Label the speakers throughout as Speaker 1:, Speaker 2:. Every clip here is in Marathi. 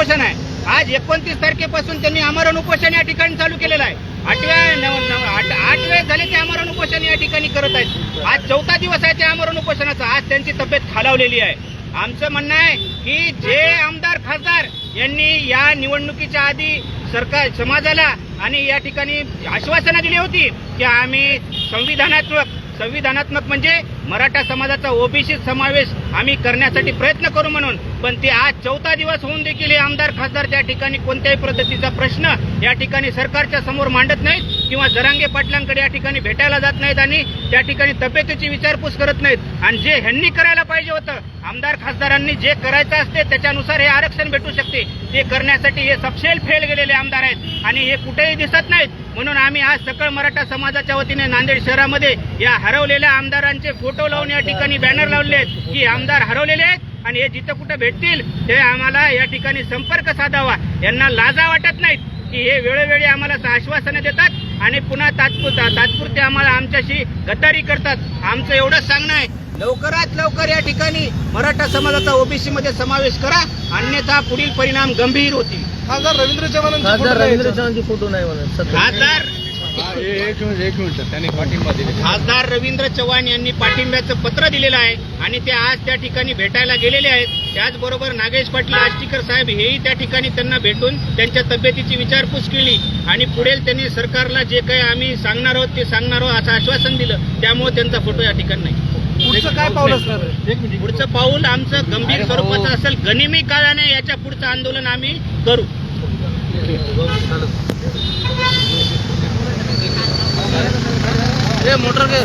Speaker 1: उपोषण आहे. आज एकोणतीस तारखेपासून त्यांनी आमरण उपोषण या ठिकाणी चालू केलेलं आहे. आठव्या आठ आठ वेळेस झाले ते आमरण उपोषण या ठिकाणी करत आहेत. आज चौथा दिवस आहे ते आमरण उपोषणाचा. आज त्यांची तब्येत खालावलेली आहे. आमचं म्हणणं आहे की जे आमदार खासदार यांनी या निवडणुकीच्या आधी सरकार समाजाला आणि या ठिकाणी आश्वासनं दिली होती की आम्ही संविधानात्मक संविधानात्मक म्हणजे मराठा समाजाचा ओबीसी समावेश आम्ही करण्यासाठी प्रयत्न करू म्हणून पण ते आज चौथा दिवस होऊन देखील हे आमदार खासदार त्या ठिकाणी कोणत्याही पद्धतीचा प्रश्न या ठिकाणी सरकारच्या समोर मांडत नाहीत किंवा जरांगे पाटलांकडे या ठिकाणी भेटायला जात नाहीत आणि त्या ठिकाणी तब्येतीची विचारपूस करत नाहीत. आणि जे ह्यांनी करायला पाहिजे होतं आमदार खासदारांनी जे करायचं असते त्याच्यानुसार हे आरक्षण भेटू शकते. ते करण्यासाठी हे सपशेल फेल गेलेले आमदार आहेत आणि हे कुठेही दिसत नाहीत. म्हणून आम्ही आज सकळ मराठा समाजाच्या वतीने नांदेड शहरामध्ये या हरवलेल्या आमदारांचे फोटो लावून या ठिकाणी बॅनर लावले आहेत की आमदार हरवलेले आहेत आणि हे जिथं कुठं भेटतील ते आम्हाला या ठिकाणी संपर्क साधावा. यांना लाजा वाटत नाहीत की हे वेळोवेळी आम्हाला आश्वासनं देतात आणि पुन्हा तात्पुरता तात्पुरते आम्हाला आमच्याशी गद्दारी करतात. आमचं एवढंच सांगणं आहे. लवकरात लवकर या ठिकाणी मराठा समाजाचा ओबीसी मध्ये समावेश करा. अन्यथा पुढील परिणाम गंभीर होतील.
Speaker 2: खासदार रवींद्र
Speaker 3: खासदार
Speaker 2: फोटो
Speaker 3: रवींद्र. चव्हाणचे फोटो नाही म्हणत
Speaker 1: खासदार
Speaker 2: एक मिनिट एक मिनिट. त्यांनी पाठिंबा दिले
Speaker 1: खासदार रवींद्र चव्हाण यांनी पाठिंब्याचं पत्र दिलेलं आहे आणि ते आज त्या ठिकाणी भेटायला गेलेले आहेत. त्याचबरोबर नागेश पाटील आष्टीकर साहेब हेही त्या ठिकाणी त्यांना भेटून त्यांच्या तब्येतीची विचारपूस केली आणि पुढील त्यांनी सरकारला जे काही आम्ही सांगणार आहोत ते सांगणार आहोत असं आश्वासन दिलं. त्यामुळे त्यांचा फोटो या ठिकाणी नाही.
Speaker 2: पुढचं काय पाऊल असणार आहे? एक मिनिट
Speaker 1: पुढचं पाऊल आमचं गंभीर स्वरूपाचं असेल. गनिमी काळाने याच्या पुढचं आंदोलन आम्ही करू.
Speaker 3: ए मोटर घे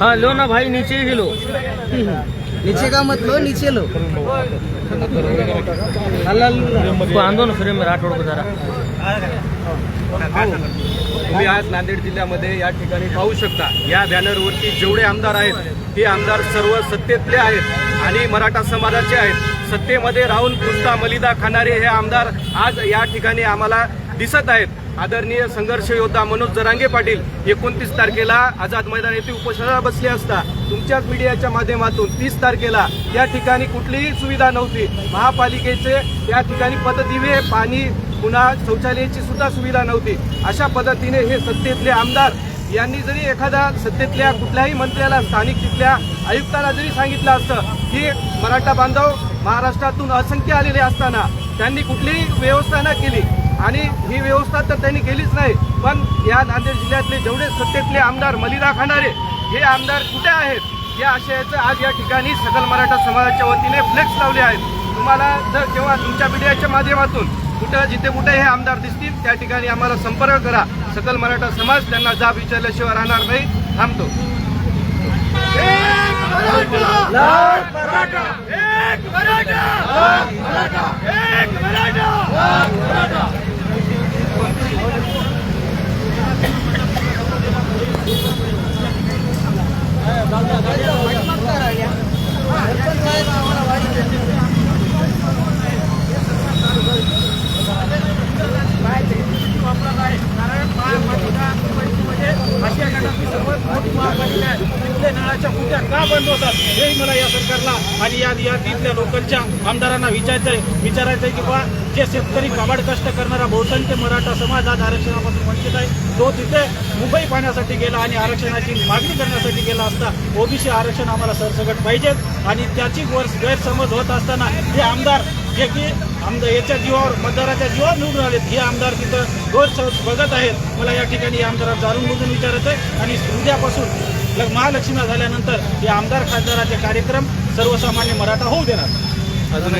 Speaker 3: हाँ लो ना भाई नीचे ही लो नीचे का मत लो नीचे लो बांधो ना फ्रेम में राठोड को जरा
Speaker 2: तुम्ही आज नांदेड जिल्ह्यामध्ये या ठिकाणी पाहू शकता. या बॅनरवरती जेवढे आमदार आहेत ते आमदार सर्व सत्तेतले आहेत आणि मराठा समाजाचे आहेत. सत्तेमध्ये राहून कुस्ता मलिदा खाणारे हे आमदार आज या ठिकाणी आम्हाला दिसत आहेत. आदरणीय संघर्ष योद्धा मनोज जरांगे पाटील एकोणतीस तारखेला आझाद मैदान येथे उपोषणाला बसले असता तुमच्याच मीडियाच्या माध्यमातून तीस तारखेला या ठिकाणी कुठलीही सुविधा नव्हती. महापालिकेचे या ठिकाणी पददिवे पाणी पुन्हा शौचालयाची सुद्धा सुविधा नव्हती. अशा पद्धतीने हे सत्तेतले आमदार यांनी जरी एखाद्या सत्तेतल्या कुठल्याही मंत्र्याला स्थानिक तिथल्या आयुक्ताला जरी सांगितलं असतं की मराठा बांधव महाराष्ट्रातून असंख्य आलेले असताना त्यांनी कुठलीही व्यवस्था न केली. आणि ही व्यवस्था तर त्यांनी केलीच नाही पण या नांदेड जिल्ह्यातले जेवढे सत्तेतले आमदार मलिदा खाणारे हे आमदार कुठे आहेत? या आशयाचं आज या ठिकाणी सकल मराठा समाजाच्या वतीने फ्लेक्स लावले आहेत. तुम्हाला जर जेव्हा तुमच्या मीडियाच्या माध्यमातून कुठं जिथे कुठे हे आमदार दिसतील त्या ठिकाणी आम्हाला संपर्क करा. सकल मराठा समाज त्यांना जाब विचारल्याशिवाय राहणार नाही. थांबतो.
Speaker 4: का बंद होतात? हेही मला या सरकारला आणि या या तिथल्या लोकांच्या आमदारांना विचारायचंय. विचारायचंय की बा जे शेतकरी कबाड कष्ट करणारा बहुसंख्य मराठा समाज आज आरक्षणापासून वंचित आहे. तो तिथे मुंबई पाहण्यासाठी गेला आणि आरक्षणाची मागणी करण्यासाठी गेला असता ओबीसी आरक्षण आम्हाला सरसकट पाहिजेत आणि त्याची वर गैरसमज होत असताना हे आमदार जे की आमदार याच्या जीवावर मतदाराच्या जीवावर निवडून आलेत हे आमदार तिथं गैरसमज बघत आहेत. मला या ठिकाणी आमदारात आमदाराला जाणून बुजून विचारायचं आहे आणि उद्यापासून महालक्ष्मी झाल्यानंतर या आमदार खासदाराचे कार्यक्रम सर्वसामान्य मराठा होऊ देणार.
Speaker 2: अजून